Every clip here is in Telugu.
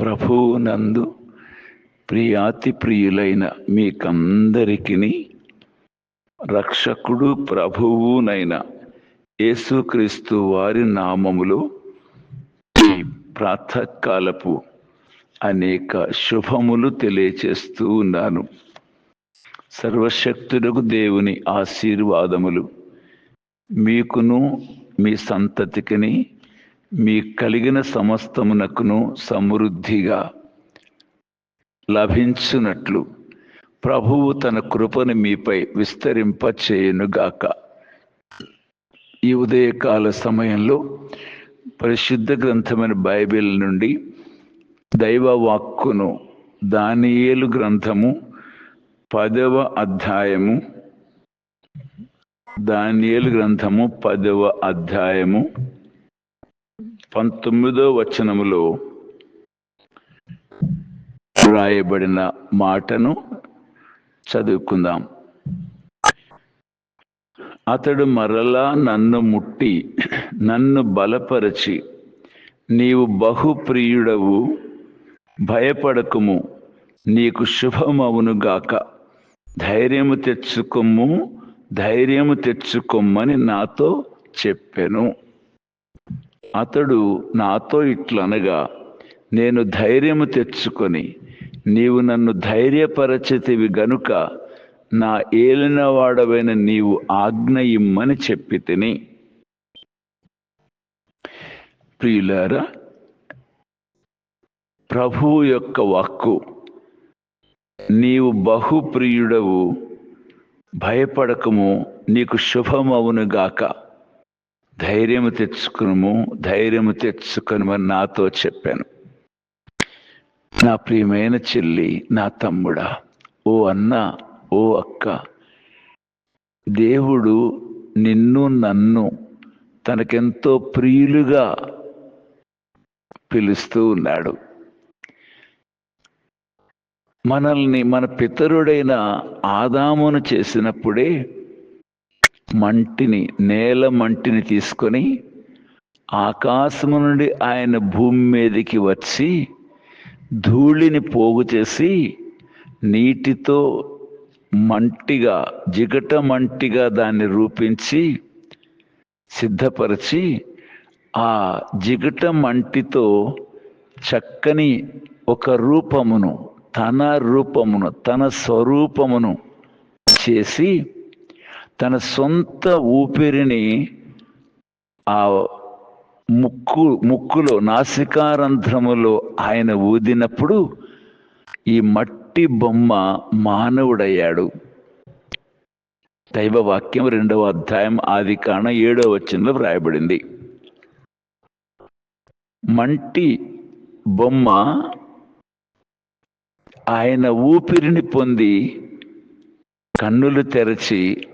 ప్రభువునందు ప్రియాతి ప్రియులైన మీకందరికీ రక్షకుడు ప్రభువునైన యేసుక్రీస్తు వారి నామములో ఈ ప్రాతకాలపు అనేక శుభములు తెలియచేస్తూ ఉన్నాను. సర్వశక్తులకు దేవుని ఆశీర్వాదములు మీకును మీ సంతతికిని మీ కలిగిన సమస్తమునకును సమృద్ధిగా లభించునట్లు ప్రభువు తన కృపను మీపై విస్తరింప చేయునుగాక ఈ ఉదయకాల సమయంలో పరిశుద్ధ గ్రంథమైన బైబిల్ నుండి దైవ వాక్కును దానియేలు గ్రంథము పదవ అధ్యాయము దానియేలు గ్రంథము పదవ అధ్యాయము పంతొమ్మిదో వచనములో రాయబడిన మాటను చదువుకుందాం. అతడు మరలా నన్ను ముట్టి నన్ను బలపరచి నీవు బహుప్రియుడవు భయపడకుము నీకు శుభమవునుగాక ధైర్యము తెచ్చుకొమ్ము ధైర్యము తెచ్చుకొమ్మని నాతో చెప్పెను. అతడు నాతో ఇట్లనగా నేను ధైర్యము తెచ్చుకొని నీవు నన్ను ధైర్యపరచితివి గనుక నా ఏలినవాడవైన నీవు ఆజ్ఞ ఇమ్మని చెప్పి తిని. ప్రియులారా ప్రభువు యొక్క వాక్కు నీవు బహుప్రియుడవు భయపడకము నీకు శుభమవును గాక ధైర్యము తెచ్చుకును ధైర్యము తెచ్చుకునమని నాతో చెప్పాను. నా ప్రియమైన చెల్లి నా తమ్ముడా ఓ అన్న ఓ అక్క దేవుడు నిన్ను నన్ను తనకెంతో ప్రియులుగా పిలుస్తూ ఉన్నాడు. మనల్ని మన పితరుడైన ఆదామును చేసినప్పుడే మంటిని నేల మంటిని తీసుకొని ఆకాశము నుండి ఆయన భూమి మీదకి వచ్చి ధూళిని పోగు చేసి నీటితో మంటిగా జిగట మంటిగా దాన్ని రూపించి సిద్ధపరిచి ఆ జిగట మంటితో చక్కని ఒక రూపమును తన రూపమును తన స్వరూపమును చేసి తన సొంత ఊపిరిని ఆ ముక్కు ముక్కులో నాసికారంధ్రములో ఆయన ఊదినప్పుడు ఈ మట్టి బొమ్మ మానవుడయ్యాడు. దైవ వాక్యం రెండవ అధ్యాయం ఆది కాణ ఏడవ వచ్చిందో వ్రాయబడింది. మంటి బొమ్మ ఆయన ఊపిరిని పొంది కన్నులు తెరచి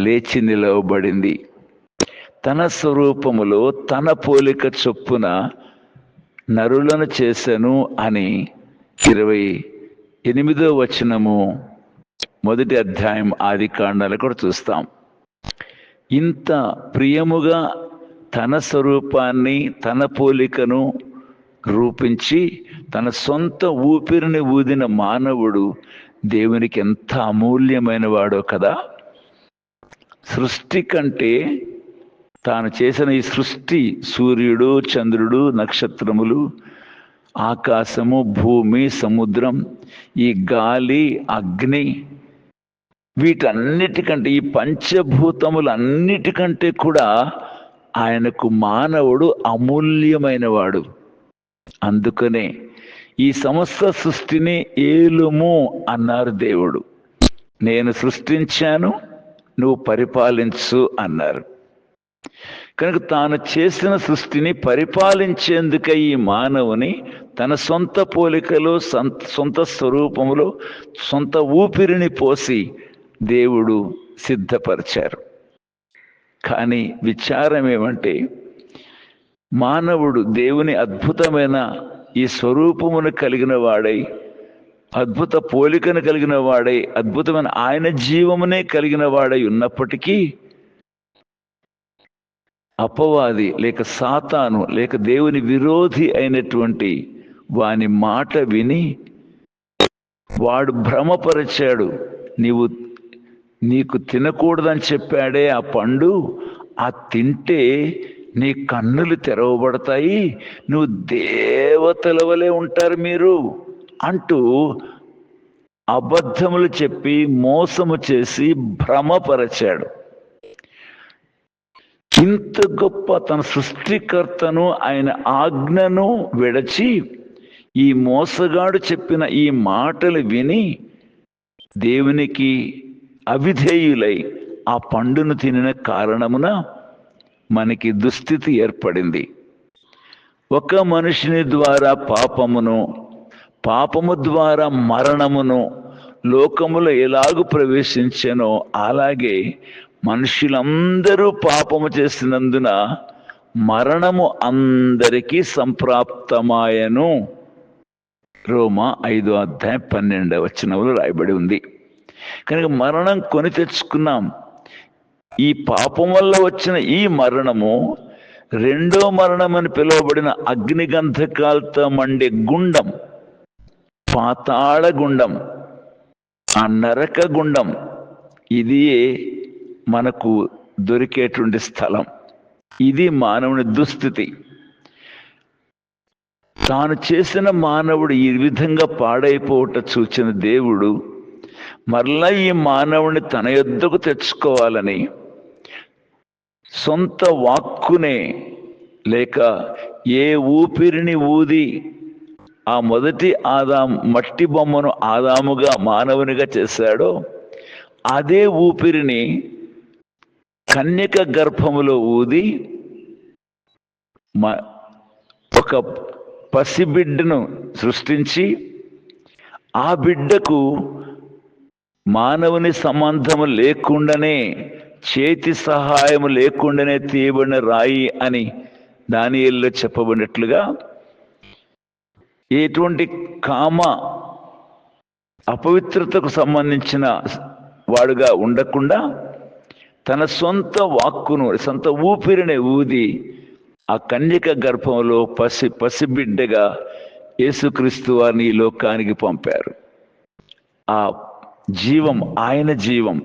లేచి నిలవబడింది. తన స్వరూపములో తన పోలిక చొప్పున నరులను చేశాను అని ఇరవై ఎనిమిదో వచనము మొదటి అధ్యాయం ఆది కాండాలు కూడా చూస్తాం. ఇంత ప్రియముగా తన స్వరూపాన్ని తన పోలికను రూపించి తన సొంత ఊపిరిని ఊదిన మానవుడు దేవునికి ఎంత అమూల్యమైన వాడో కదా? సృష్టి కంటే తాను చేసిన ఈ సృష్టి సూర్యుడు చంద్రుడు నక్షత్రములు ఆకాశము భూమి సముద్రం ఈ గాలి అగ్ని వీటన్నిటికంటే ఈ పంచభూతములు అన్నిటికంటే కూడా ఆయనకు మానవుడు అమూల్యమైనవాడు. అందుకనే ఈ సమస్త సృష్టిని ఏలుము అన్నారు దేవుడు. నేను సృష్టించాను నువ్వు పరిపాలించు అన్నారు. కనుక తాను చేసిన సృష్టిని పరిపాలించేందుకై ఈ మానవుని తన సొంత పోలికలో సొంత స్వరూపములో సొంత ఊపిరిని పోసి దేవుడు సిద్ధపరిచారు. కానీ విచారం ఏమంటే మానవుడు దేవుని అద్భుతమైన ఈ స్వరూపమును కలిగిన వాడై అద్భుత పోలికను కలిగిన వాడై అద్భుతమైన ఆయన జీవమునే కలిగిన వాడై ఉన్నప్పటికీ అపవాది లేక సాతాను లేక దేవుని విరోధి అయినటువంటి వాని మాట విని వాడు భ్రమపరిచాడు. నీవు నీకు తినకూడదని చెప్పాడే ఆ పండు ఆ తింటే నీ కన్నులు తెరవబడతాయి. నువ్వు దేవతల వలె ఉంటారు మీరు. అంటూ అబద్ధములు చెప్పి మోసము చేసి భ్రమపరచాడు. ఇంత గొప్ప తన సృష్టికర్తను ఆయన ఆజ్ఞను విడచి ఈ మోసగాడు చెప్పిన ఈ మాటలు విని దేవునికి అవిధేయులై ఆ పండును తినిన కారణమున మనకి దుస్థితి ఏర్పడింది. ఒక మనిషిని ద్వారా పాపమును పాపము ద్వారా మరణమును లోకములో ఎలాగు ప్రవేశించానో అలాగే మనుషులందరూ పాపము చేసినందున మరణము అందరికీ సంప్రాప్తమాయను. రోమా ఐదో అధ్యాయం పన్నెండవ వచనంలో రాయబడి ఉంది. కనుక మరణం కొని తెచ్చుకున్నాం. ఈ పాపం వల్ల వచ్చిన ఈ మరణము రెండో మరణం అని పిలువబడిన అగ్నిగంధకాలతో మండే గుండం. పాతాళ గుండం ఆ నరక గుండం ఇది మనకు దొరికేటువంటి స్థలం. ఇది మానవుని దుస్థితి. తాను చేసిన మానవుడు ఈ విధంగా పాడైపోవట చూచిన దేవుడు మరలా ఈ మానవుని తన యొద్దకు తెచ్చుకోవాలని సొంత వాక్కునే లేక ఏ ఊపిరిని ఊది ఆ మొదటి ఆదాం మట్టి బొమ్మను ఆదాముగా మానవునిగా చేశాడో అదే ఊపిరిని కన్యక గర్భములో ఊది మ- ఒక పసిబిడ్డను సృష్టించి ఆ బిడ్డకు మానవుని సంబంధము లేకుండానే చేతి సహాయము లేకుండానే తీయబడిన రాయి అని దానియల్లో చెప్పబడినట్లుగా ఎటువంటి కామ అపవిత్రతకు సంబంధించిన వాడుగా ఉండకుండా తన సొంత వాక్కును సొంత ఊపిరిని ఊది ఆ కన్యక గర్భంలో పసి పసిబిడ్డగా యేసుక్రీస్తు వారిని ఈ లోకానికి పంపారు. ఆ జీవం ఆయన జీవం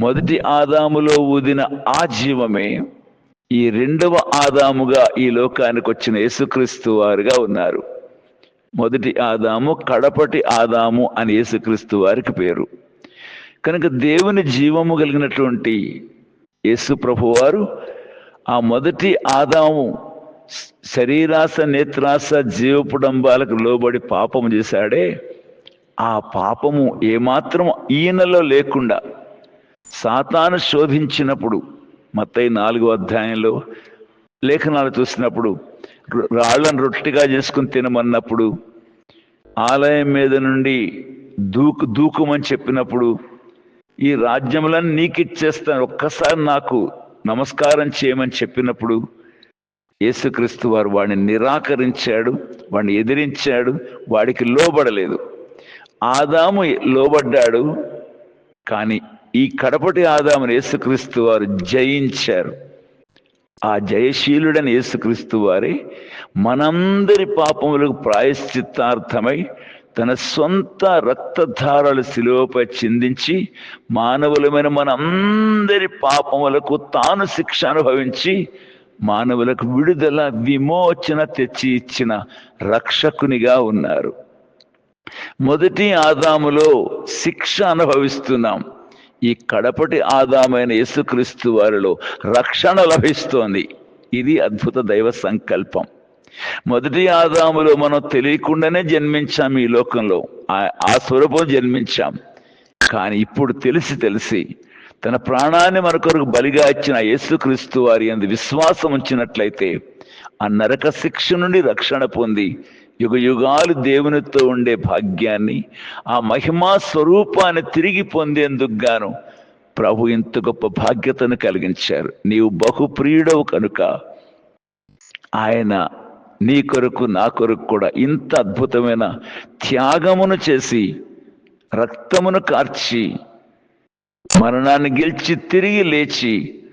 మొదటి ఆదాములో ఊదిన ఆ జీవమే ఈ రెండవ ఆదాముగా ఈ లోకానికి వచ్చిన యేసుక్రీస్తు వారుగా ఉన్నారు. మొదటి ఆదాము కడపటి ఆదాము అని యేసుక్రీస్తు వారికి పేరు. కనుక దేవుని జీవము కలిగినటువంటి యేసు ప్రభు వారు ఆ మొదటి ఆదాము శరీరాస నేత్రాస జీవపుడంబాలకు లోబడి పాపము చేశాడే. ఆ పాపము ఏమాత్రం ఈయనలో లేకుండా సాతాను శోధించినప్పుడు మత్తయి నాలుగో అధ్యాయంలో లేఖనాలు చూసినప్పుడు రాళ్ళను రొట్టెగా చేసుకుని తినమన్నప్పుడు ఆలయం మీద నుండి దూకు దూకుమని చెప్పినప్పుడు ఈ రాజ్యములను నీకిచ్చేస్తాను. ఒక్కసారి నాకు నమస్కారం చేయమని చెప్పినప్పుడు యేసుక్రీస్తు వారు వాడిని నిరాకరించాడు వాడిని ఎదిరించాడు వాడికి లోబడలేదు. ఆదాము లోబడ్డాడు కానీ ఈ కడపటి ఆదామును యేసుక్రీస్తు వారు జయించారు. ఆ జయశీలుడని యేసుక్రీస్తు వారి మనందరి పాపములకు ప్రాయశ్చిత్తార్థమై తన సొంత రక్తధారలు శిలువపై చిందించి మానవులమైన మనందరి పాపములకు తాను శిక్ష అనుభవించి మానవులకు విడుదల విమోచన తెచ్చి ఇచ్చిన రక్షకునిగా ఉన్నారు. మొదటి ఆదాములో శిక్ష అనుభవిస్తున్నాం. ఈ కడపటి ఆదామైన యేసుక్రీస్తు వారిలో రక్షణ లభిస్తోంది. ఇది అద్భుత దైవ సంకల్పం. మొదటి ఆదాములో మనం తెలియకుండానే జన్మించాం ఈ లోకంలో. ఆ- ఆ స్వరూపం జన్మించాం. కానీ ఇప్పుడు తెలిసి తెలిసి తన ప్రాణాన్ని మన కొరకు బలిగా ఇచ్చిన యేసుక్రీస్తు వారి అందు విశ్వాసం ఉంచినట్లయితే ఆ నరక శిక్ష నుండి రక్షణ పొంది యుగ యుగాలు దేవునితో ఉండే భాగ్యాన్ని ఆ మహిమా స్వరూపాన్ని తిరిగి పొందేందుకు గాను ప్రభు ఇంత గొప్ప భాగ్యతను కలిగించారు. నీవు బహుప్రియుడవు కనుక ఆయన నీ కొరకు నా కొరకు కూడా ఇంత అద్భుతమైన త్యాగమును చేసి రక్తమును కార్చి మరణాన్ని గెలిచి తిరిగి లేచి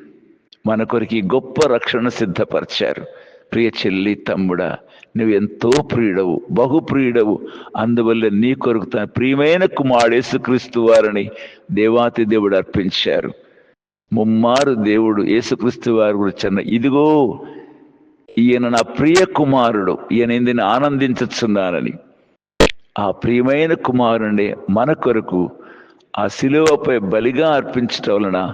మన కొరకు గొప్ప రక్షణ సిద్ధపరిచారు. ప్రియ చెల్లి తమ్ముడా నువ్వు ఎంతో ప్రియుడవు బహు ప్రియుడవు అందువల్ల నీ కొరకు తన ప్రియమైన కుమారుడు వారిని దేవాతి దేవుడు అర్పించారు. ముమ్మారు దేవుడు యేసుక్రీస్తు వారి గురించి అన్న ఇదిగో ఈయన నా ప్రియ కుమారుడు ఈయన ఇందుని ఆనందించుచున్నానని. ఆ ప్రియమైన కుమారుని మన కొరకు ఆ శిలువపై బలిగా అర్పించటం వలన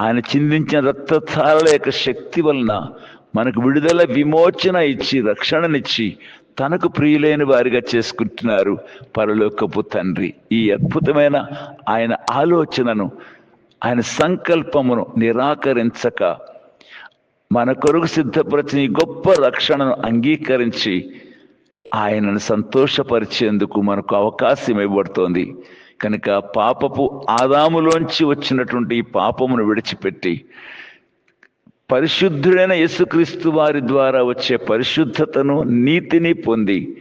ఆయన చిందించిన రక్తధారల యొక్క శక్తి వలన మనకు విడుదల విమోచన ఇచ్చి రక్షణనిచ్చి తనకు ప్రియులైన వారిగా చేసుకుంటున్నారు పరలోకపు తండ్రి. ఈ అద్భుతమైన ఆయన ఆలోచనను ఆయన సంకల్పమును నిరాకరించక మన కొరకు సిద్ధపరిచిన ఈ గొప్ప రక్షణను అంగీకరించి ఆయనను సంతోషపరిచేందుకు మనకు అవకాశం ఇవ్వబడుతోంది. కనుక పాపపు ఆదాములోంచి వచ్చినటువంటి ఈ పాపమును విడిచిపెట్టి పరిశుద్ధుడైన యేసుక్రీస్తు వారి ద్వారా వచ్చే పరిశుద్ధతను నీతిని పొంది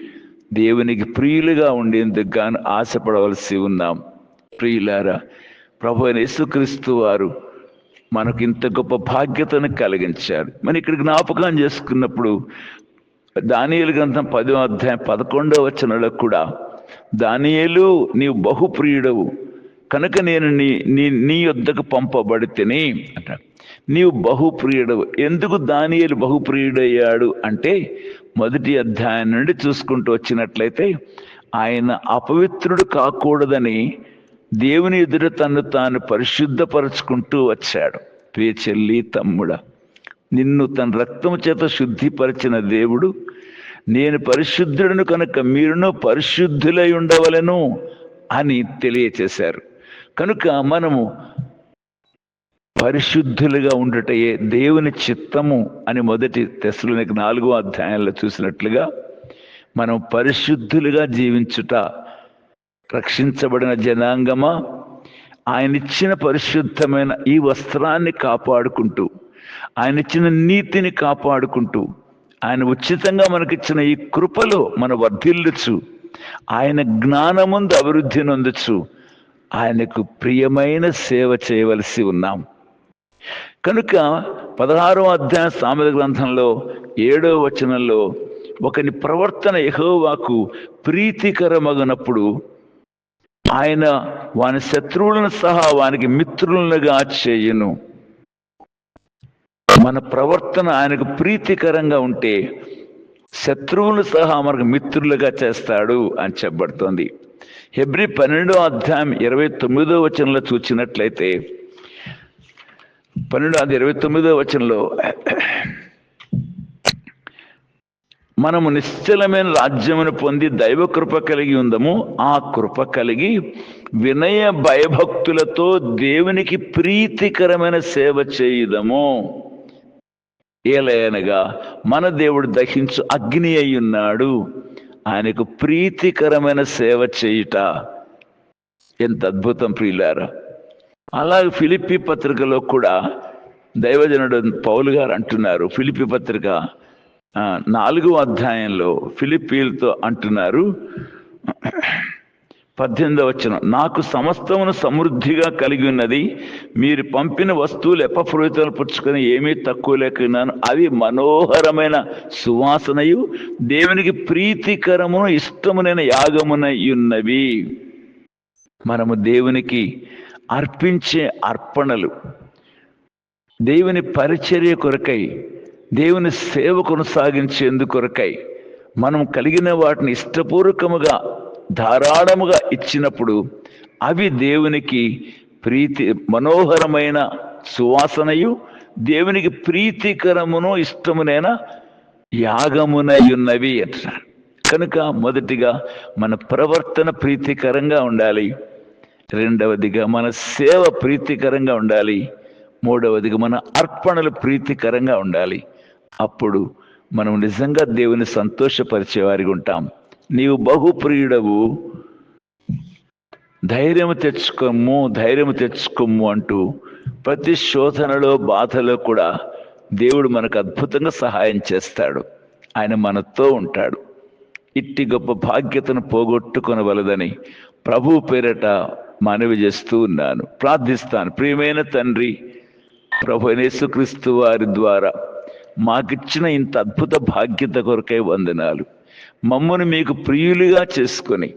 దేవునికి ప్రియులుగా ఉండేందుకు గాను ఆశపడవలసి ఉన్నాం. ప్రియులారా ప్రభు అయిన యేసుక్రీస్తు వారు మనకు ఇంత గొప్ప భాగ్యతను కలిగించారు. మనం ఇక్కడ జ్ఞాపకం చేసుకున్నప్పుడు దానియలు గ్రంథం పదో అధ్యాయం పదకొండవ వచనంలో కూడా దానియలు నీవు బహుప్రియుడవు. కనుక నేను నీ నీ నీ యొద్దకు పంపబడితేనే అంటాడు నీవు బహుప్రియుడవు. ఎందుకు దానియలు బహుప్రియుడయ్యాడు? అంటే మొదటి అధ్యాయం నుండి చూసుకుంటూ వచ్చినట్లయితే ఆయన అపవిత్రుడు కాకూడదని దేవుని ఎదుట తను తాను పరిశుద్ధపరచుకుంటూ వచ్చాడు. ప్రియ చెల్లి తమ్ముడ నిన్ను తన రక్తము చేత శుద్ధిపరిచిన దేవుడు నేను పరిశుద్ధుడను కనుక మీరును పరిశుద్ధులై ఉండవలను అని తెలియచేశారు. కనుక మనము పరిశుద్ధులుగా ఉండటయే దేవుని చిత్తము అని మొదటి తెశలోనికి నాలుగో అధ్యాయంలో చూసినట్లుగా మనం పరిశుద్ధులుగా జీవించుట రక్షించబడిన జనాంగమా? ఆయన ఇచ్చిన పరిశుద్ధమైన ఈ వస్త్రాన్ని కాపాడుకుంటూ ఆయన ఇచ్చిన నీతిని కాపాడుకుంటూ ఆయన ఉచితంగా మనకిచ్చిన ఈ కృపలో మన వర్ధిల్లుచు ఆయన జ్ఞానముందు అభివృద్ధి నొందచ్చు ఆయనకు ప్రియమైన సేవ చేయవలసి ఉన్నాం. కనుక పదహారవ అధ్యాయ సామెత గ్రంథంలో ఏడో వచనంలో ఒకని ప్రవర్తన ఎహోవాకు ప్రీతికరమగనప్పుడు ఆయన వాని శత్రువులను సహా వానికి మిత్రులనుగా చేయును. మన ప్రవర్తన ఆయనకు ప్రీతికరంగా ఉంటే శత్రువులు సహా మనకు మిత్రులుగా చేస్తాడు అని చెప్పబడుతోంది. హెబ్రి పన్నెండో అధ్యాయం ఇరవై తొమ్మిదో వచనంలో చూచినట్లయితే పన్నెండు అది ఇరవై తొమ్మిదో వచనంలో మనము నిశ్చలమైన రాజ్యమును పొంది దైవ కృప కలిగి ఉందము. ఆ కృప కలిగి వినయ భయభక్తులతో దేవునికి ప్రీతికరమైన సేవ చేయుదము. ఏలయనగా మన దేవుడు దహించు అగ్ని అయి ఉన్నాడు. ఆయనకు ప్రీతికరమైన సేవ చేయుట. ఎంత అద్భుతం ప్రియులారా. అలాగే ఫిలిప్పి పత్రికలో కూడా దైవజనుడు పౌలు గారు అంటున్నారు. ఫిలిప్పి పత్రిక నాలుగో అధ్యాయంలో ఫిలిప్పీలతో అంటున్నారు. పద్దెనిమిదవ వచ్చిన నాకు సమస్తమును సమృద్ధిగా కలిగి ఉన్నది మీరు పంపిన వస్తువులు ఎప్పఫ్రోహితలు పుచ్చుకొని ఏమీ తక్కువ లేకున్నాను. అవి మనోహరమైన సువాసనయు దేవునికి ప్రీతికరమును ఇష్టమునైన యాగమునై ఉన్నవి. మనము దేవునికి అర్పించే అర్పణలు. దేవుని పరిచర్య కొరకై దేవుని సేవ కొనసాగించేందుకు కొరకై మనం కలిగిన వాటిని ఇష్టపూర్వకముగా ధారాళముగా ఇచ్చినప్పుడు అవి దేవునికి ప్రీతి మనోహరమైన సువాసనయు దేవునికి ప్రీతికరమును ఇష్టమునైన యాగమునై ఉన్నవి అంటున్నాడు కనుక మొదటిగా మన ప్రవర్తన ప్రీతికరంగా ఉండాలి. రెండవదిగా మన సేవ ప్రీతికరంగా ఉండాలి. మూడవదిగా మన అర్పణలు ప్రీతికరంగా ఉండాలి. అప్పుడు మనం నిజంగా దేవుని సంతోషపరిచేవారిగా ఉంటాం. నీవు బహుప్రియుడవు. ధైర్యము తెచ్చుకోము ధైర్యము తెచ్చుకోము అంటూ ప్రతి శోధనలో బాధలో కూడా దేవుడు మనకు అద్భుతంగా సహాయం చేస్తాడు. ఆయన మనతో ఉంటాడు. ఇట్టి గొప్ప భాగ్యతను పోగొట్టుకొనవలదని ప్రభు పేరట మనవి చేస్తూ ఉన్నాను. ప్రార్థిస్తాను. ప్రియమైన తండ్రి ప్రభు యేసుక్రీస్తు వారి ద్వారా మాకిచ్చిన ఇంత అద్భుత భాగ్యత కొరకై వందనాలు. మమ్మను మీకు ప్రియులుగా చేసుకొని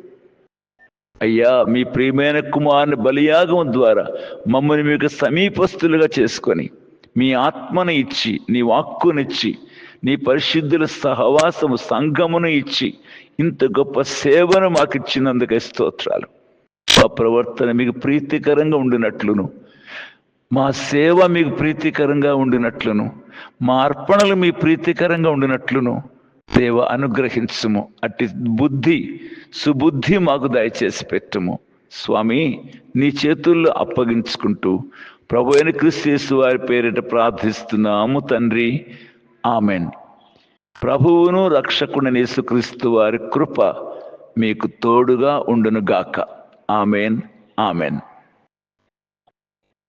అయ్యా మీ ప్రియమైన కుమారుని బలియాగం ద్వారా మమ్మల్ని మీకు సమీపస్తులుగా చేసుకొని మీ ఆత్మను ఇచ్చి నీ వాక్కునిచ్చి నీ పరిశుద్ధుల సహవాసము సంఘమును ఇచ్చి ఇంత గొప్ప సేవను మాకు ఇచ్చినందుకే స్తోత్రాలు. మా ప్రవర్తన మీకు ప్రీతికరంగా ఉండినట్లును. మా సేవ మీకు ప్రీతికరంగా ఉండినట్లును. మా అర్పణలు మీ ప్రీతికరంగా ఉండినట్లును. దేవ అనుగ్రహించుము. అట్టి బుద్ధి సుబుద్ధి మాకు దయచేసి పెట్టుము. స్వామి నీ చేతుల్లో అప్పగించుకుంటూ ప్రభు అయిన క్రిస్తు వారి పేరిట ప్రార్థిస్తున్నాము తండ్రి. ఆమెన్. ప్రభువును రక్షకుని యేసుక్రీస్తు వారి కృప మీకు తోడుగా ఉండును గాక ఆమెన్ ఆమెన్